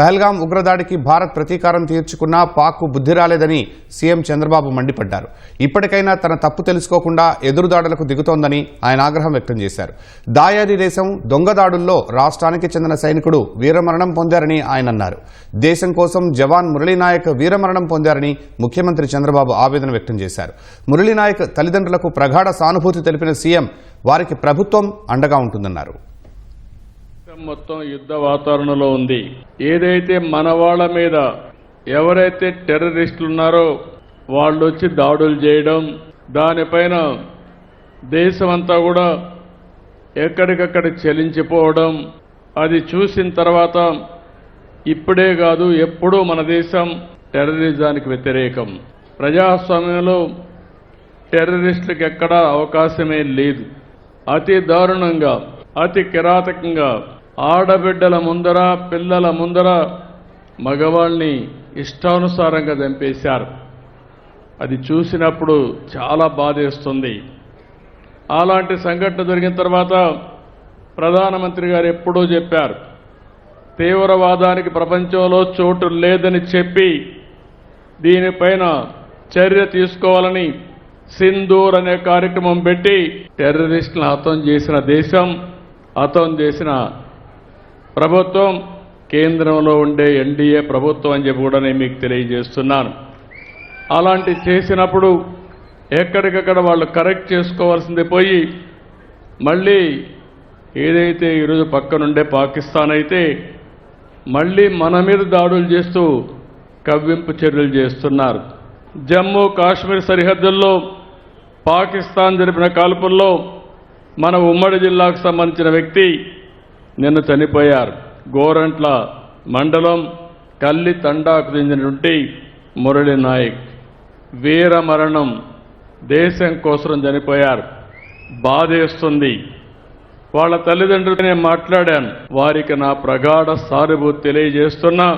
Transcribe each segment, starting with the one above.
పహల్గాం ఉగ్రదాడికి భారత్ ప్రతీకారం తీర్చుకున్నా పాక్కు బుద్ధి రాలేదని సీఎం చంద్రబాబు మండిపడ్డారు. ఇప్పటికైనా తన తప్పు తెలుసుకోకుండా ఎదురుదాడులకు దిగుతోందని ఆయన ఆగ్రహం వ్యక్తం చేశారు. దాయాది దేశం దొంగదాడుల్లో రాష్ట్రానికి చెందిన సైనికుడు వీరమరణం పొందారని ఆయన అన్నారు. దేశం కోసం జవాన్ మురళీనాయక్ వీరమరణం పొందారని ముఖ్యమంత్రి చంద్రబాబు ఆవేదన వ్యక్తం చేశారు. మురళీనాయక్ తల్లిదండ్రులకు ప్రగాఢ సానుభూతి తెలిపిన సీఎం వారికి ప్రభుత్వం అండగా ఉంటుందన్నారు. దేశం మొత్తం యుద్ధ వాతావరణంలో ఉంది. ఏదైతే మన వాళ్ళ మీద ఎవరైతే టెర్రరిస్టులు ఉన్నారో వాళ్ళు వచ్చి దాడులు చేయడం దానిపైన దేశమంతా కూడా ఎక్కడికక్కడ చెలించిపోవడం అది చూసిన తర్వాత ఇప్పుడే కాదు ఎప్పుడూ మన దేశం టెర్రరిజానికి వ్యతిరేకం. ప్రజాస్వామ్యంలో టెర్రరిస్టులకు ఎక్కడా అవకాశమే లేదు. అతి దారుణంగా అతి కిరాతకంగా ఆడబిడ్డల ముందర పిల్లల ముందర మగవాళ్ళని ఇష్టానుసారంగా చంపేశారు. అది చూసినప్పుడు చాలా బాధేస్తుంది. అలాంటి సంఘటన జరిగిన తర్వాత ప్రధానమంత్రి గారు ఎప్పుడూ చెప్పారు తీవ్రవాదానికి ప్రపంచంలో చోటు లేదని చెప్పి దీనిపైన చర్య తీసుకోవాలని సింధూర్ అనే కార్యక్రమం పెట్టి టెర్రరిస్టులను హతం చేసిన దేశం హతం చేసిన ప్రభుత్వం కేంద్రంలో ఉండే ఎన్డీఏ ప్రభుత్వం అని చెప్పి కూడా నేను మీకు తెలియజేస్తున్నాను. అలాంటి చేసినప్పుడు ఎక్కడికక్కడ వాళ్ళు కరెక్ట్ చేసుకోవాల్సింది పోయి మళ్ళీ ఏదైతే ఈరోజు పక్కనుండే పాకిస్తాన్ అయితే మళ్ళీ మన మీద దాడులు చేస్తూ కవ్వింపు చర్యలు చేస్తున్నారు. జమ్మూ కాశ్మీర్ సరిహద్దుల్లో పాకిస్తాన్ జరిపిన కాల్పుల్లో మన ఉమ్మడి జిల్లాకు సంబంధించిన వ్యక్తి నిన్న చనిపోయారు. గోరంట్ల మండలం కల్లి తండాకు చెందినటువంటి మురళి నాయక్. వీర మరణం దేశం కోసం చనిపోయారు. బాధేస్తుంది. వాళ్ళ తల్లిదండ్రులతో నేను మాట్లాడాను. వారికి నా ప్రగాఢ సానుభూతి తెలియజేస్తున్నా.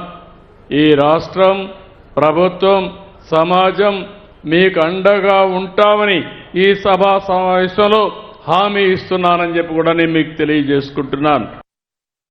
ఈ రాష్ట్రం ప్రభుత్వం సమాజం మీకు అండగా ఉంటామని ఈ సభా సమావేశంలో హామీ ఇస్తున్నానని చెప్పి కూడా నేను మీకు తెలియజేసుకుంటున్నాను.